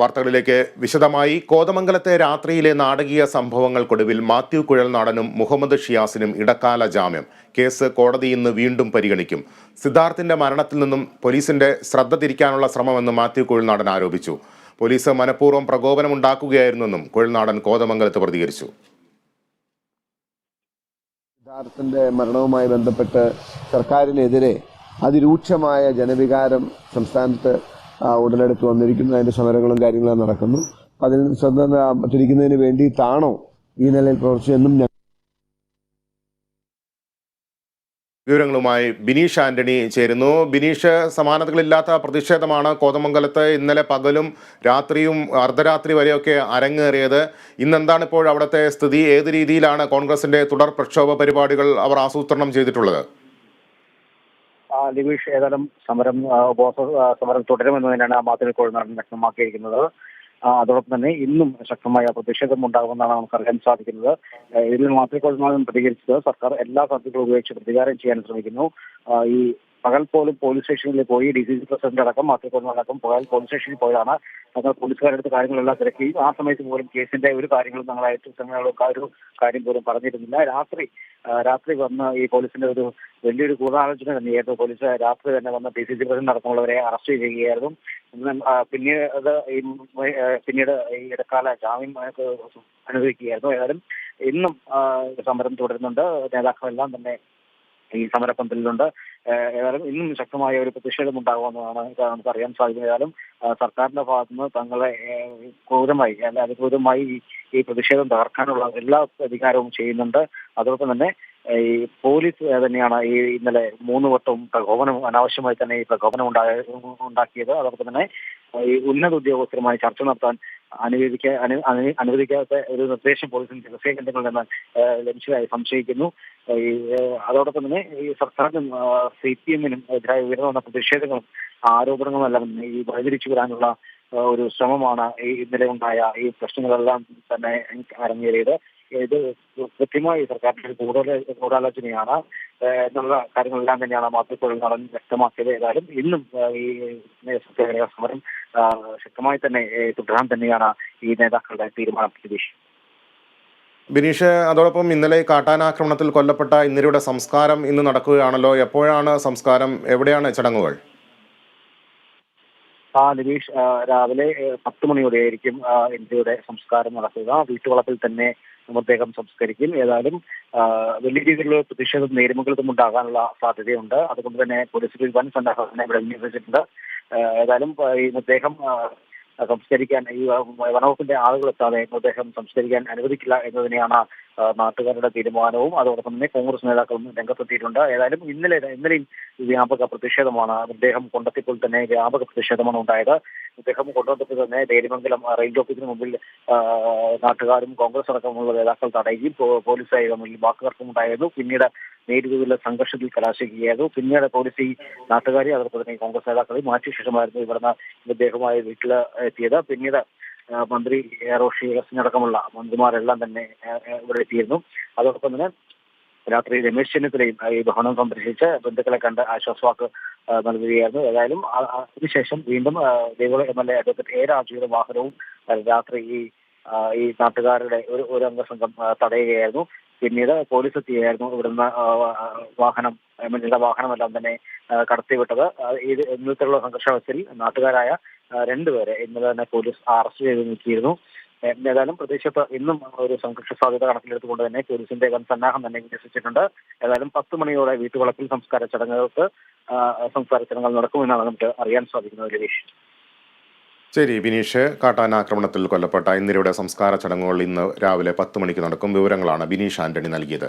വാർത്തകളിലേക്ക് വിശദമായി. കോതമംഗലത്തെ രാത്രിയിലെ നാടകീയ സംഭവങ്ങൾക്കൊടുവിൽ മാത്യു കുഴൽനാടനും മുഹമ്മദ് ഷിയാസിനും ഇടക്കാല ജാമ്യം. കേസ് കോടതി ഇന്ന് വീണ്ടും പരിഗണിക്കും. സിദ്ധാർത്ഥിന്റെ മരണത്തിൽ നിന്നും പോലീസിന്റെ ശ്രദ്ധ തിരിക്കാനുള്ള ശ്രമമെന്ന് മാത്യു കുഴൽനാടൻ ആരോപിച്ചു. പോലീസ് മനഃപൂർവം പ്രകോപനമുണ്ടാക്കുകയായിരുന്നെന്നും കുഴൽനാടൻ കോതമംഗലത്ത് പ്രതികരിച്ചു. സിദ്ധാർത്ഥന്റെ മരണവുമായി ബന്ധപ്പെട്ട് സർക്കാരിനെതിരെ അതിരൂക്ഷമായ ജനവികാരം സംസ്ഥാനത്ത് ഉടലെടുത്ത് വന്നിരിക്കുന്നു. അതിന്റെ സമരങ്ങളും കാര്യങ്ങളും നടക്കുന്നു. അതിൽ ശ്രദ്ധ തിരിക്കുന്നതിന് വേണ്ടിയിട്ടാണോ ഈ നിലയിൽ പ്രവർത്തിച്ചതെന്നും ഞാൻ വിവരങ്ങളുമായി ബിനീഷ് ആന്റണി ചേരുന്നു. ബിനീഷ് സമാനതകളില്ലാത്ത പ്രതിഷേധമാണ് കോതമംഗലത്ത് ഇന്നലെ പകലും രാത്രിയും അർദ്ധരാത്രി വരെയൊക്കെ അരങ്ങേറിയത്. ഇന്നെന്താണ് ഇപ്പോൾ അവിടുത്തെ സ്ഥിതി? ഏത് രീതിയിലാണ് കോൺഗ്രസിന്റെ തുടർ പ്രക്ഷോഭ പരിപാടികൾ അവർ ആസൂത്രണം ചെയ്തിട്ടുള്ളത്? ആ, ലിബീഷ് ഏതായാലും സമരം ആ, ഉപവാസ ആ, സമരം തുടരുമെന്ന് തന്നെയാണ് മാധ്യമ കോഴിനാടൻ വ്യക്തമാക്കിയിരിക്കുന്നത്. അതോടൊപ്പം തന്നെ ഇന്നും ശക്തമായ പ്രതിഷേധം ഉണ്ടാകുമെന്നാണ് നമുക്ക് അറിയാൻ സാധിക്കുന്നത് ഇതിൽ മാധ്യമ കോഴിനാടൻ പ്രതികരിച്ചത് സർക്കാർ എല്ലാ സാധ്യതകളും ഉപയോഗിച്ച് പ്രതികാരം ചെയ്യാൻ ശ്രമിക്കുന്നു. ഈ പകൽ പോലും പോലീസ് സ്റ്റേഷനിൽ പോയി ഡി സി സി പ്രസിഡന്റ് അടക്കം മാത്യു അടക്കം പകൽ പോലീസ് സ്റ്റേഷനിൽ പോയതാണ്. ഞങ്ങൾ പോലീസുകാരെടുത്ത് കാര്യങ്ങളെല്ലാം തിരക്കുകയും ആ സമയത്ത് പോലും കേസിന്റെ ഒരു കാര്യങ്ങളും ഞങ്ങളായിട്ട് തങ്ങളുടെ ഒരു കാര്യം പോലും പറഞ്ഞിരുന്നില്ല. രാത്രി രാത്രി വന്ന് ഈ പോലീസിന്റെ ഒരു വലിയൊരു ഗൂഢാലോചന തന്നെയായിരുന്നു. പോലീസ് രാത്രി തന്നെ വന്ന് ഡി സി സി പ്രസിഡന്റ് അടക്കമുള്ളവരെ അറസ്റ്റ് ചെയ്യുകയായിരുന്നു. പിന്നീട് ഈ പിന്നീട് ഈ ഇടക്കാല ജാമ്യം അനുഭവിക്കുകയായിരുന്നു ഏതായാലും ഇന്നും സമരം തുടരുന്നുണ്ട്. നേതാക്കളെല്ലാം തന്നെ ഈ സമരപ്പന്തലിലുണ്ട്. ഏതായാലും ഇന്നും ശക്തമായ ഒരു പ്രതിഷേധം ഉണ്ടാകുമെന്നാണ് നമുക്ക് അറിയാൻ സാധിക്കുന്നത്. ഏതായാലും സർക്കാരിന്റെ ഭാഗത്തു നിന്ന് തങ്ങളെ ക്രൂരമായി അല്ല അതിക്രൂരമായി ഈ- ഈ പ്രതിഷേധം തകർക്കാനുള്ള എല്ലാ അധികാരവും ചെയ്യുന്നുണ്ട്. അതോടൊപ്പം തന്നെ ഈ പോലീസ് തന്നെയാണ് ഈ ഇന്നലെ മൂന്ന് വട്ടവും പ്രകോപനം അനാവശ്യമായി തന്നെ ഈ പ്രകോപനം ഉണ്ടായ ഉണ്ടാക്കിയത്. അതോടൊപ്പം തന്നെ ഈ ഉന്നത ഉദ്യോഗസ്ഥരുമായി ചർച്ച നടത്താൻ അനുവദിക്കാ അനു- അനു- അനുവദിക്കാത്ത ഒരു നിർദ്ദേശം പോലീസിന് രഹസ്യ കേന്ദ്രങ്ങളിൽ നിന്ന് ലഭിച്ചതായി സംശയിക്കുന്നു. അതോടൊപ്പം തന്നെ ഈ സർക്കാരിനും സി പി എമ്മിനും എതിരായി ഉയർന്നു വന്ന പ്രതിഷേധങ്ങളും ആരോപണങ്ങളും എല്ലാം ഈ വഴിതിരിച്ചു വരാനുള്ള ഒരു ശ്രമമാണ് ഈ ഇന്നലെ ഉണ്ടായ ഈ പ്രശ്നങ്ങളെല്ലാം തന്നെ അരങ്ങേറിയത്. ഇത് കൃത്യമായി സർക്കാരിന്റെ ഒരു കൂടുതൽ ഗൂഢാലോചനയാണ് എന്നുള്ള കാര്യങ്ങളെല്ലാം തന്നെയാണ് മാത്രം നടൻ വ്യക്തമാക്കിയത്. ഏതായാലും ഇന്നും ഈ സത്യഗ്രഹ സമരം ശക്തമായി തന്നെ തുടരാൻ തന്നെയാണ് ഈ നേതാക്കളുടെ തീരുമാനം പ്രതീക്ഷ ബിനീഷ് അതോടൊപ്പം ഇന്നലെ കാട്ടാനാക്രമണത്തിൽ കൊല്ലപ്പെട്ട ഇന്ദിരയുടെ സംസ്കാരം ഇന്ന് നടക്കുകയാണല്ലോ. എപ്പോഴാണ് സംസ്കാരം? എവിടെയാണ് ചടങ്ങുകൾ? ആ നിരീഷ് രാവിലെ പത്ത് മണിയോടെയായിരിക്കും ആയിരിക്കും ഇന്ത്യയുടെ സംസ്കാരം നടക്കുക. വീട്ടുവളപ്പിൽ തന്നെ മൃതദേഹം സംസ്കരിക്കും. ഏതായാലും വലിയ രീതിയിലുള്ള പ്രതിഷേധം നേരിമുകളത്തും ഉണ്ടാകാനുള്ള സാധ്യതയുണ്ട്. അതുകൊണ്ട് തന്നെ പോലീസിൽ വൻ സന്നാഹം ഇവിടെ വിന്യസിച്ചിട്ടുണ്ട് ഏതായാലും ഈ മൃതദേഹം സംസ്കരിക്കാൻ ഈ വനവകുപ്പിന്റെ ആളുകൾ എത്താതെ മൃതദേഹം സംസ്കരിക്കാൻ അനുവദിക്കില്ല എന്ന് തന്നെയാണ് ആ, നാട്ടുകാരുടെ തീരുമാനവും അതോടൊപ്പം തന്നെ കോൺഗ്രസ് നേതാക്കളും രംഗത്തെത്തിയിട്ടുണ്ട്. ഏതായാലും ഇന്നലെ ഇന്നലെയും വ്യാപക പ്രതിഷേധമാണ് അദ്ദേഹം കൊണ്ടെത്തിയപ്പോൾ തന്നെ വ്യാപക പ്രതിഷേധമാണ് ഉണ്ടായത്. അദ്ദേഹം കൊണ്ടുവന്നപ്പോൾ തന്നെ ദേരിമംഗലം റെയിൽവേ ഓഫീസിന് മുമ്പിൽ നാട്ടുകാരും കോൺഗ്രസ് അടക്കമുള്ള നേതാക്കൾ തടയുകയും പോലീസായി തമ്മിൽ വാക്കുതർക്കം ഉണ്ടായിരുന്നു. പിന്നീട് നേരിട്ടുള്ള സംഘർഷത്തിൽ കലാശിക്കുകയായിരുന്നു. പിന്നീട് പോലീസ് ഈ നാട്ടുകാരെ അതോടൊപ്പം തന്നെ കോൺഗ്രസ് നേതാക്കളെ മാറ്റിയ ശേഷമായിരുന്നു ഇവിടുന്ന് ഇദ്ദേഹമായി വീട്ടിൽ എത്തിയത്. പിന്നീട് മന്ത്രി റോഷി റോഷി അടക്കമുള്ള മന്ത്രിമാരെല്ലാം തന്നെ ഇവിടെ എത്തിയിരുന്നു. അതോടൊപ്പം തന്നെ രാത്രി രമേശ് ചെന്നിത്തലയും ഈ ഭവനം സന്ദർശിച്ച് ബന്ധുക്കളെ കണ്ട് ആശ്വാസവാക്ക് നൽകുകയായിരുന്നു. ഏതായാലും അതിനുശേഷം വീണ്ടും Devikulam M L A advocate A രാജയുടെ വാഹനവും രാത്രി ഈ ഈ നാട്ടുകാരുടെ ഒരു ഒരു അംഗസംഘം തടയുകയായിരുന്നു. പിന്നീട് പോലീസ് എത്തിയായിരുന്നു. ഇവിടുന്ന് വാഹനം എം എൽ എയുടെ വാഹനമെല്ലാം തന്നെ കടത്തിവിട്ടത്. ഇത് ഇന്നത്തെയുള്ള സംഘർഷത്തിൽ നാട്ടുകാരായ രണ്ടുപേരെ ഇന്നലെ തന്നെ പോലീസ് അറസ്റ്റ് ചെയ്ത് നീക്കിയിരുന്നു. ഏതായാലും പ്രദേശത്ത് ഇന്നും ഒരു സംഘർഷ സാധ്യത കണക്കിലെടുത്തുകൊണ്ട് തന്നെ പോലീസിന്റെ സന്നാഹം തന്നെ വിന്യസിച്ചിട്ടുണ്ട്. ഏതായാലും പത്ത് മണിയോടെ വീട്ടുവളപ്പിൽ സംസ്കാര ചടങ്ങുകൾക്ക് സംസ്കാര ചടങ്ങുകൾ നടക്കുമെന്നാണ് നമുക്ക് അറിയാൻ സാധിക്കുന്നത് രതീഷ് ശരി ബിനീഷ് കാട്ടാനാക്രമണത്തിൽ കൊല്ലപ്പെട്ട ഇന്ദിരയുടെ സംസ്കാര ചടങ്ങുകൾ ഇന്ന് രാവിലെ പത്ത് മണിക്ക് നടക്കും. വിവരങ്ങളാണ് ബിനീഷ് ആന്റണി നൽകിയത്.